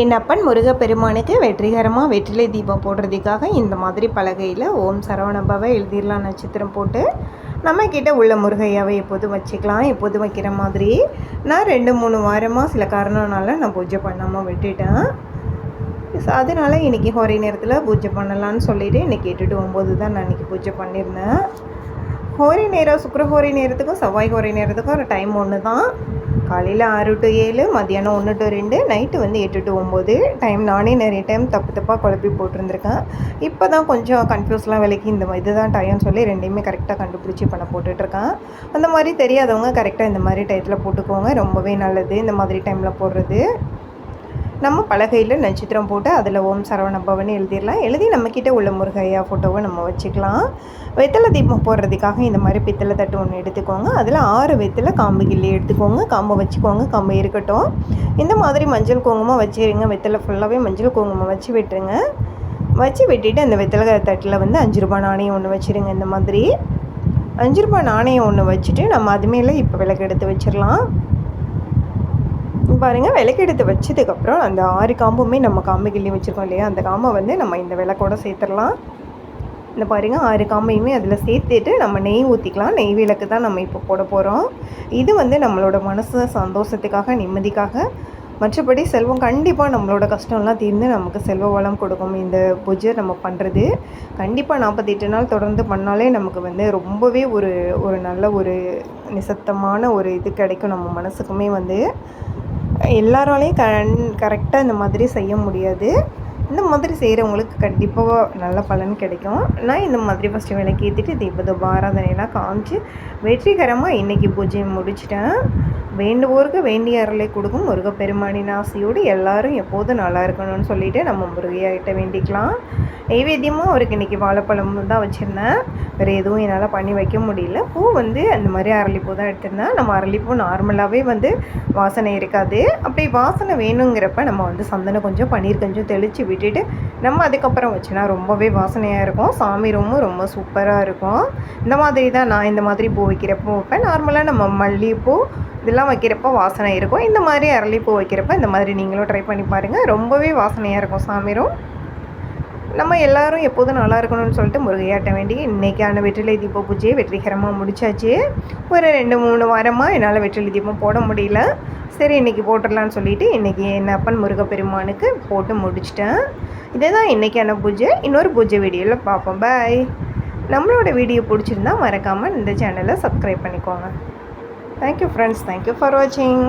என் அப்பன் முருகப்பெருமானுக்கு வெற்றிகரமாக வெற்றிலை தீபம் போடுறதுக்காக இந்த மாதிரி பலகையில் ஓம் சரவணபாவை எழுதிடலாம் நட்சத்திரம் போட்டு நம்ம கிட்ட உள்ள முருகையாவை எப்போதும் வச்சுக்கலாம் எப்போதும் வைக்கிற மாதிரி. நான் ரெண்டு மூணு வாரமாக சில காரணம்னால நான் பூஜை பண்ணாமல் விட்டுட்டேன். அதனால் இன்றைக்கி ஹோரை நேரத்தில் பூஜை பண்ணலான்னு சொல்லிவிட்டு இன்றைக்கி எட்டுட்டு ஒம்பது தான் நான் இன்றைக்கி பூஜை பண்ணியிருந்தேன். ஹோரி நேரம் சுக்கரஹோரை நேரத்துக்கும் செவ்வாய் ஹோரி நேரத்துக்கும் ஒரு டைம் ஒன்று தான் காலையில் ஆறு டு ஏழு மதியானம் ஒன்று டு ரெண்டு நைட்டு வந்து எட்டு டு ஒம்பது டைம் நானே நிறைய டைம் தப்பு தப்பாக குழப்பி போட்டிருந்துருக்கேன். இப்போ தான் கொஞ்சம் கன்ஃபியூஸ்லாம் விலைக்கு இந்த இதுதான் டைம்னு சொல்லி ரெண்டையுமே கரெக்டாக கண்டுபிடிச்சி பண்ண போட்டுட்ருக்கேன் அந்த மாதிரி தெரியாதவங்க கரெக்டாக இந்த மாதிரி டயத்தில் போட்டுக்கோங்க. ரொம்பவே நல்லது. இந்த மாதிரி டைமில் போடுறது. நம்ம பலகையில் நட்சத்திரம் போட்டு அதில் ஓம் சரவண பவன் எழுதிடலாம். எழுதி நம்மக்கிட்ட உள்ள முருகையா ஃபோட்டோவை நம்ம வச்சுக்கலாம். வெத்தலை தீபம் போடுறதுக்காக இந்த மாதிரி பித்தளை தட்டு ஒன்று எடுத்துக்கோங்க. அதில் ஆறு வெத்தலை காம்பு கிள்ளி எடுத்துக்கோங்க. காம்பை வச்சுக்கோங்க. காம்பு இருக்கட்டும். இந்த மாதிரி மஞ்சள் குங்குமம் வச்சுருங்க வெத்தலை ஃபுல்லாகவே மஞ்சள் குங்குமம் வச்சு விட்டுருங்க. வச்சு வெட்டிட்டு அந்த வெத்தலை தட்டில் வந்து அஞ்சு ரூபாய் நாணயம் ஒன்று வச்சுருங்க. இந்த மாதிரி அஞ்சு ரூபாய் நாணயம் ஒன்று வச்சுட்டு நம்ம அதுமேலே இப்போ விளக்கு எடுத்து வச்சிடலாம். பாருங்கள் விளக்கெடுத்து வச்சதுக்கப்புறம் அந்த ஆறு காம்புமே நம்ம காம்பு கிள்ளி வச்சுருக்கோம் இல்லையா? அந்த காம்பை வந்து நம்ம இந்த விளக்கோட சேர்த்துடலாம். இந்த பாருங்கள் ஆறு காம்பையுமே அதில் சேர்த்துட்டு நம்ம நெய் ஊற்றிக்கலாம் நெய் விளக்கு தான் நம்ம இப்போ போட போகிறோம் இது வந்து நம்மளோட மனசு சந்தோஷத்துக்காக நிம்மதிக்காக. மற்றபடி செல்வம் கண்டிப்பாக நம்மளோட கஷ்டம்லாம் தீர்ந்து நமக்கு செல்வ வளம் கொடுக்கும். இந்த பூஜை நம்ம பண்ணுறது கண்டிப்பாக நாற்பத்தெட்டு நாள் தொடர்ந்து பண்ணாலே நமக்கு வந்து ரொம்பவே ஒரு ஒரு நல்ல ஒரு நிசத்தமான ஒரு இது கிடைக்கும் நம்ம மனசுக்குமே வந்து. எல்லாராலையும் கண் கரெக்டாக இந்த மாதிரி செய்ய முடியாது. இந்த மாதிரி செய்கிறவங்களுக்கு கண்டிப்பாக நல்ல பலன் கிடைக்கும். நான் இந்த மாதிரி ஃபஸ்ட்டு விளக்கு ஏற்றிட்டு தீபதூப ஆராதனையெல்லாம் காமிச்சு வெற்றிகரமாக இன்றைக்கி பூஜையை முடிச்சிட்டேன். வேண்டுவோருக்கு வேண்டிய அருளை கொடுக்கும் முருகப்பெருமானின் ஆசையோடு எல்லாரும் எப்போதும் நல்லா இருக்கணும்னு சொல்லிட்டு நம்ம முருகையாகிட்ட வேண்டிக்கலாம். நைவேத்தியமும் அவருக்கு இன்றைக்கி வாழைப்பழம் தான் வச்சுருந்தேன். வேறு எதுவும் என்னால் பண்ணி வைக்க முடியல. பூ வந்து அந்த மாதிரி அரளிப்பூ தான் எடுத்திருந்தேன். நம்ம அரளிப்பூ நார்மலாகவே வந்து வாசனை இருக்காது. அப்படி வாசனை வேணுங்கிறப்ப நம்ம வந்து சந்தனம் கொஞ்சம் பன்னீர் கொஞ்சம் தெளித்து விட்டுட்டு நம்ம அதுக்கப்புறம் வச்சுனா ரொம்பவே வாசனையாக இருக்கும். சாமி ரூமும் ரொம்ப சூப்பராக இருக்கும். இந்த மாதிரி தான் நான் இந்த மாதிரி பூ வைக்கிறப்போ வைப்பேன். நார்மலாக நம்ம மல்லிகைப்பூ இதெல்லாம் வைக்கிறப்போ வாசனை இருக்கும். இந்த மாதிரி அரளிப்பூ வைக்கிறப்ப இந்த மாதிரி நீங்களும் ட்ரை பண்ணி பாருங்கள் ரொம்பவே வாசனையாக இருக்கும் சாமிரும் நம்ம எல்லாரும் எப்போதும் நல்லா இருக்கணும்னு சொல்லிட்டு முருகையாட்ட வேண்டி இன்றைக்கான வெற்றிலை தீப பூஜையை வெற்றிகரமாக முடித்தாச்சு ஒரு ரெண்டு மூணு வாரமாக என்னால் வெற்றிலை தீபம் போட முடியல. சரி இன்றைக்கி போட்டுடலான்னு சொல்லிவிட்டு இன்றைக்கி என் அப்பன் முருகப்பெருமானுக்கு போட்டு முடிச்சிட்டேன். இதே தான் இன்றைக்கான பூஜை. இன்னொரு பூஜை வீடியோவில் பார்ப்போம். பாய் நம்மளோட வீடியோ பிடிச்சிருந்தா மறக்காமல் இந்த சேனலை சப்ஸ்கிரைப் பண்ணிக்கோங்க. தேங்க்யூ ஃப்ரெண்ட்ஸ் தேங்க்யூ ஃபார் வாட்சிங்